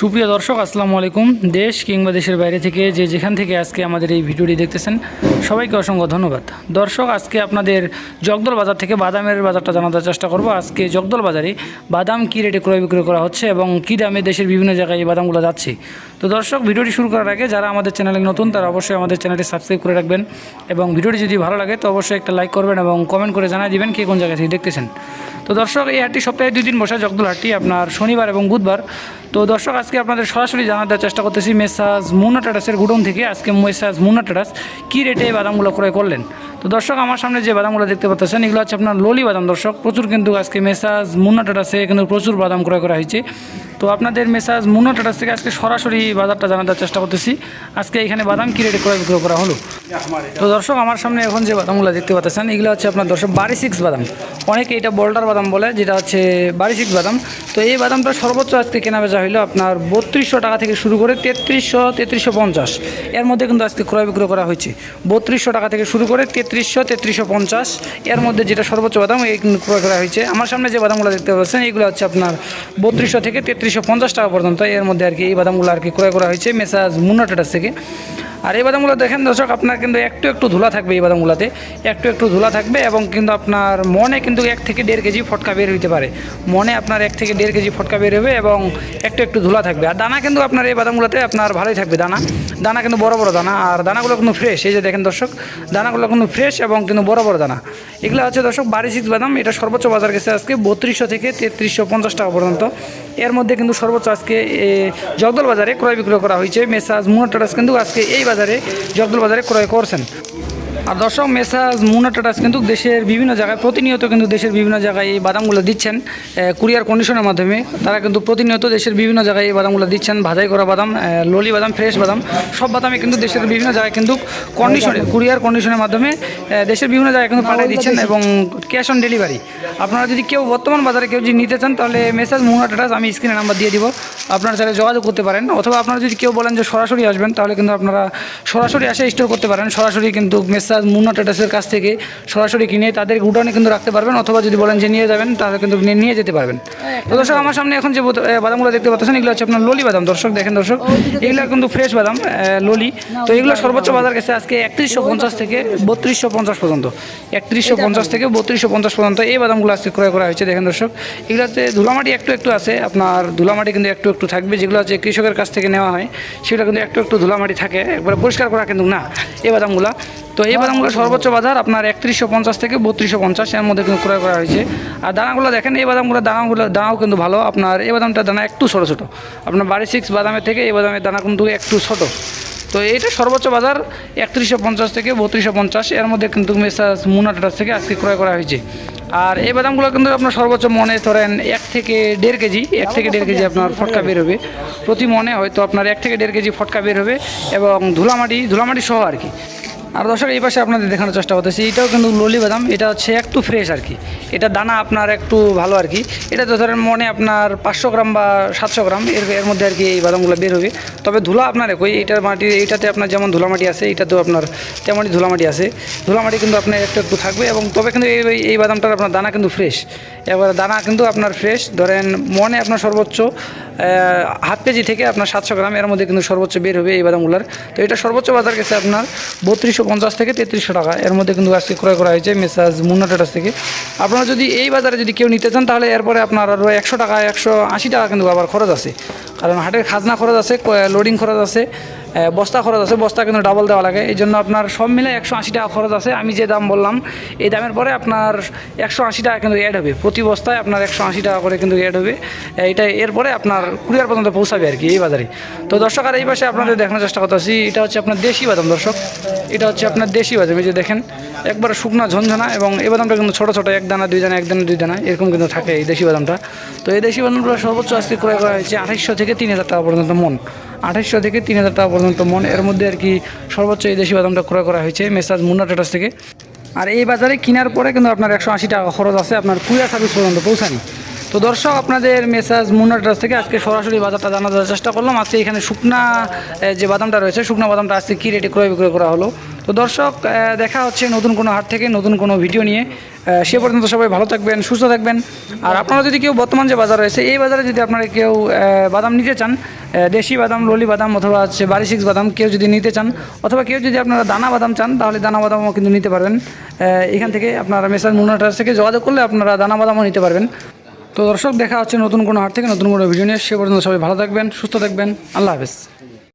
সুপ্রিয় দর্শক, আসসালামু আলাইকুম। দেশ কিংবা দেশের বাইরে থেকে যে যেখান থেকে আজকে আমাদের এই ভিডিওটি দেখতেছেন, সবাইকে অসংখ্য ধন্যবাদ। দর্শক, আজকে আপনাদের জগদল বাজার থেকে বাদামের বাজারটা জানানোর চেষ্টা করব। আজকে জগদল বাজারে বাদাম কী রেটে ক্রয় বিক্রয় করা হচ্ছে এবং কী দামে দেশের বিভিন্ন জায়গায় এই বাদামগুলো যাচ্ছে? তো দর্শক, ভিডিওটি শুরু করার আগে যারা আমাদের চ্যানেলে নতুন, তারা অবশ্যই আমাদের চ্যানেলটি সাবস্ক্রাইব করে রাখবেন এবং ভিডিওটি যদি ভালো লাগে, তো অবশ্যই একটা লাইক করবেন এবং কমেন্ট করে জানিয়ে দিবেন কে কোন জায়গা থেকে দেখতেছেন। তো দর্শক, এই হাটটি সপ্তাহে দুই দিন বসে জগদল হাটটি আপনার শনিবার এবং বুধবার। তো দর্শক আজকে আপনাদের সরাসরি দেওয়ার চেষ্টা করতেছি মেসাজ মুন্না টাটাসের গুডন থেকে আজকে মেসাজ মুন্না টাটাস কী রেটে বাদামগুলো ক্রয় করলেন? তো দর্শক, আমার সামনে যে বাদামগুলো দেখতে পাচ্ছেন, এগুলো হচ্ছে আপনার ললি বাদাম দর্শক। প্রচুর কিন্তু আজকে মেসাজ মুন্না টাটাসে কিন্তু প্রচুর বাদাম ক্রয় করা হয়েছে। তো আপনাদের মেসাজ মুন্না টাটাস থেকে আজকে সরাসরি বাজারটা দেওয়ার চেষ্টা করতেছি। আজকে এখানে বাদাম কী রেটে ক্রয় বিক্রয় করা হলো? তো দর্শক, আমার সামনে এখন যে বাদামগুলো দেখতে পাচ্ছেন, এগুলো হচ্ছে আপনার দর্শক বাড়ি সিক্স বাদাম। অনেকে এটা বোল্ডার বাদাম বলে, যেটা হচ্ছে বাড়ি সিক্স বাদাম। তো এই বাদামটা সর্বোচ্চ আজকে কেনা বেচা হলো আপনার বত্রিশশো টাকা থেকে শুরু করে তেত্রিশশো তেত্রিশশো পঞ্চাশ। এর মধ্যে কিন্তু আজকে ক্রয় বিক্রয় করা হয়েছে। বত্রিশশো টাকা থেকে শুরু করে তেত্রিশশো তেত্রিশশো পঞ্চাশ। এর মধ্যে যেটা সর্বোচ্চ বাদাম, এই ক্রয় করা হয়েছে। আমার সামনে যে বাদামগুলো দেখতে পাচ্ছেন এইগুলো হচ্ছে আপনার বত্রিশশো থেকে তেত্রিশশো পঞ্চাশ টাকা পর্যন্ত। এর মধ্যে আর কি এই বাদামগুলো আর কি ক্রয় করা হয়েছে। মেসাজ মুন্না থেকে। আর এই বাদামগুলো দেখেন দর্শক, আপনার কিন্তু একটু একটু ধুলা থাকবে এই বাদামগুলোতে। একটু একটু ধুলা থাকবে এবং কিন্তু আপনার মনে কিন্তু এক থেকে দেড় কেজি ফটকা বের হইতে পারে। মনে আপনার এক থেকে দেড় কেজি ফটকা বের হবে এবং একটু একটু ধুলা থাকবে। আর দানা কিন্তু আপনার এই বাদামগুলোতে আপনার ভালোই থাকবে দানা। দানা কিন্তু বড় বড় দানা, আর দানাগুলো কিন্তু ফ্রেশ এই যে দেখেন দর্শক, দানাগুলো কিন্তু ফ্রেশ এবং কিন্তু বড় বড় দানা। এগুলো হচ্ছে দর্শক বাড়ি বাদাম, এটা সর্বোচ্চ বাজার গেছে আজকে বত্রিশশো থেকে তেত্রিশশো পঞ্চাশ টাকা পর্যন্ত। এর মধ্যে কিন্তু সর্বোচ্চ আজকে জগদল বাজারে ক্রয় বিক্রয় করা হয়েছে। মেসাজ মুনা কিন্তু আজকে এই বাজারে জগদল বাজারে ক্রয় করছেন। আর দর্শক, মেসাজ, মুনা টাটাস কিন্তু দেশের বিভিন্ন জায়গায়, প্রতিনিয়ত কিন্তু দেশের বিভিন্ন জায়গায় এই বাদামগুলো দিচ্ছেন। কুরিয়ার কন্ডিশনের মাধ্যমে তারা কিন্তু প্রতিনিয়ত দেশের বিভিন্ন জায়গায় এই বাদামগুলো দিচ্ছেন। ভাজাই করা বাদাম ললি বাদাম, ফ্রেশ বাদাম, সব বাদামই কিন্তু দেশের বিভিন্ন জায়গায় কিন্তু কন্ডিশনে কুরিয়ার কন্ডিশনের মাধ্যমে দেশের বিভিন্ন জায়গায় কিন্তু পাঠিয়ে দিচ্ছেন এবং ক্যাশ অন ডেলিভারি আপনারা যদি কেউ বর্তমান বাজারে কেউ যদি নিতে চান, তাহলে মেসাজ, মুনা টাটাস আমি স্ক্রিনে নাম্বার দিয়ে দিব। আপনারা চাইলে যোগাযোগ করতে পারেন। অথবা আপনারা যদি কেউ বলেন যে সরাসরি আসবেন, তাহলে কিন্তু আপনারা সরাসরি এসে স্টোর করতে পারেন। সরাসরি কিন্তু মেসাজ মুন্না টাটাসের কাছ থেকে সরাসরি কিনে তাদের গুডাউনে কিন্তু রাখতে পারবেন অথবা যদি বলেন যে নিয়ে যাবেন তাহলে কিন্তু নিয়ে- যেতে পারবেন। তো দর্শক আমার সামনে এখন যে বাদামগুলো দেখতে পাচ্ছেন এগুলো হচ্ছে আপনার ললি বাদাম। দর্শক দেখেন দর্শক এগুলো কিন্তু ফ্রেশ বাদাম ললি। তো এগুলো সর্বোচ্চ বাজার গেছে আজকে একত্রিশশো পঞ্চাশ থেকে বত্রিশশো পঞ্চাশ পর্যন্ত। একত্রিশশো পঞ্চাশ থেকে বত্রিশশো পঞ্চাশ পর্যন্ত এই বাদামগুলো আজকে ক্রয় করা হয়েছে দেখেন দর্শক। এগুলোতে ধুলামাটি একটু একটু আছে আপনার ধুলামাটি কিন্তু একটু একটু থাকবে যেগুলো হচ্ছে কৃষকের কাছ থেকে নেওয়া হয় সেগুলো কিন্তু একটু একটু ধুলামাটি থাকে একবারে পরিষ্কার করা কিন্তু না এই বাদামগুলো। তো এই বাদামগুলো সর্বোচ্চ বাজার আপনার একত্রিশশো পঞ্চাশ থেকে বত্রিশশো পঞ্চাশ এর মধ্যে কিন্তু ক্রয় করা হয়েছে। আর দানাগুলো দেখেন, এই বাদামগুলো, দানাগুলো, দানাও কিন্তু ভালো। আপনার এই বাদামটা দানা একটু ছোটো ছোটো। আপনার বাড়ি সিক্স বাদামের থেকে এই বাদামের দানা কিন্তু একটু ছোটো। তো এইটা সর্বোচ্চ বাজার একত্রিশশো পঞ্চাশ থেকে বত্রিশশো পঞ্চাশ এর মধ্যে কিন্তু মেসাজ মুনা টাটাস থেকে আজকে ক্রয় করা হয়েছে। আর এই বাদামগুলো কিন্তু আপনার সর্বোচ্চ মনে ধরেন এক থেকে দেড় কেজি, এক থেকে দেড় কেজি আপনার ফটকা বের হবে। প্রতি মনে হয়তো আপনার এক থেকে দেড় কেজি ফটকা বের হবে এবং ধুলামাটি ধুলামাটি সহ আর কি। আর দর্শক, এই পাশে আপনাদের দেখানোর চেষ্টা করতেছি। এটাও কিন্তু ললি বাদাম, এটা হচ্ছে একটু ফ্রেশ আর কি। এটা দানা আপনার একটু ভালো আর কি। এটা তো ধরেন মনে আপনার পাঁচশো গ্রাম বা সাতশো গ্রাম, এর এর মধ্যে আর কি এই বাদামগুলো বের হবে। তবে ধুলা আপনার একই, এটার মাটি এইটাতে আপনার যেমন ধুলামাটি আছে, এটাতেও আপনার তেমনই ধুলামাটি আছে। ধুলামাটি কিন্তু আপনার একটু একটু থাকবে এবং তবে কিন্তু এই এই বাদামটার আপনার দানা কিন্তু ফ্রেশ এবার দানা কিন্তু আপনার ফ্রেশ ধরেন মনে আপনার সর্বোচ্চ হাফ কেজি থেকে আপনার সাতশো গ্রাম এর মধ্যে কিন্তু সর্বোচ্চ বের হবে এই বাদামগুলোর। তো এটা সর্বোচ্চ বাজার গেছে আপনার বত্রিশশো পঞ্চাশ থেকে তেত্রিশশো টাকা। এর মধ্যে কিন্তু আজকে ক্রয় করা হয়েছে মেসাজ মুন্না টাটাস থেকে। আপনারা যদি এই বাজারে যদি কেউ নিতে চান, তাহলে এরপরে আপনার আরও একশো টাকা, একশো আশি টাকা কিন্তু আবার খরচ আছে। কারণ হাটের খাজনা খরচ আছে লোডিং খরচ আছে বস্তা খরচ আছে, বস্তা কিন্তু ডাবল দেওয়া লাগে। এই জন্য আপনার সব মিলে একশো আশি টাকা খরচ আছে। আমি যে দাম বললাম, এই দামের পরে আপনার একশো আশি টাকা কিন্তু অ্যাড হবে। প্রতি বস্তায় আপনার একশো আশি টাকা করে কিন্তু অ্যাড হবে। এটা এরপরে আপনার কুরিয়ার পর্যন্ত পৌঁছাবে আর কি এই বাজারে। তো দর্শক, আর এই পাশে আপনাদের দেখানোর চেষ্টা করতেছি, এটা হচ্ছে আপনার দেশি বাদাম দর্শক। এটা হচ্ছে আপনার দেশি বাদাম, এই যে দেখেন, একবারে শুকনা ঝনঝনা এবং এই বাদামটা কিন্তু ছোটো ছোটো, এক দানা, দুই দানা, এক দানা, দুই দানা, এরকম কিন্তু থাকে এই দেশি বাদামটা। তো এই দেশি বাদামগুলো সর্বোচ্চ আজকে ক্রয় করা হয়েছে আঠাইশশো থেকে তিন হাজার টাকা পর্যন্ত মন। আঠাশশো থেকে তিন হাজার টাকা পর্যন্ত মন। এর মধ্যে আর কি সর্বোচ্চ এই দেশি বাদামটা ক্রয় করা হয়েছে, মেসাজ মুন্না টাটাস থেকে। আর এই বাজারে কেনার পরে কিন্তু আপনার একশো আশি টাকা খরচ আছে, আপনার কুড়িয়া সার্ভিস পর্যন্ত পৌঁছানি তো দর্শক, আপনাদের মেসাজ মুন্না টাটাস থেকে আজকে সরাসরি বাজারটা জানার চেষ্টা করলাম। আজকে এখানে শুকনা যে বাদামটা রয়েছে, শুকনা বাদামটা আজকে কী রেটে ক্রয় বিক্রয় করা হলো? তো দর্শক দেখা হচ্ছে নতুন কোনো হাট থেকে, নতুন কোনো ভিডিও নিয়ে। সে পর্যন্ত সবাই ভালো থাকবেন, সুস্থ থাকবেন। আর আপনারা যদি কেউ বর্তমান যে বাজার রয়েছে, এই বাজারে যদি আপনারা কেউ বাদাম নিতে চান দেশি বাদাম, রলি বাদাম অথবা হচ্ছে বারি সিক্স বাদাম কেউ যদি নিতে চান, অথবা কেউ যদি আপনারা দানা বাদাম চান, তাহলে দানা বাদামও কিন্তু নিতে পারবেন। এখান থেকে আপনারা মেসার মুনাটার থেকে যোগাযোগ করলে আপনারা দানা বাদামও নিতে পারবেন। তো দর্শক, দেখা হচ্ছে নতুন কোনো হাট থেকে, নতুন কোনো ভিডিও নিয়ে। সে পর্যন্ত সবাই ভালো থাকবেন, সুস্থ থাকবেন। আল্লাহ হাফেজ।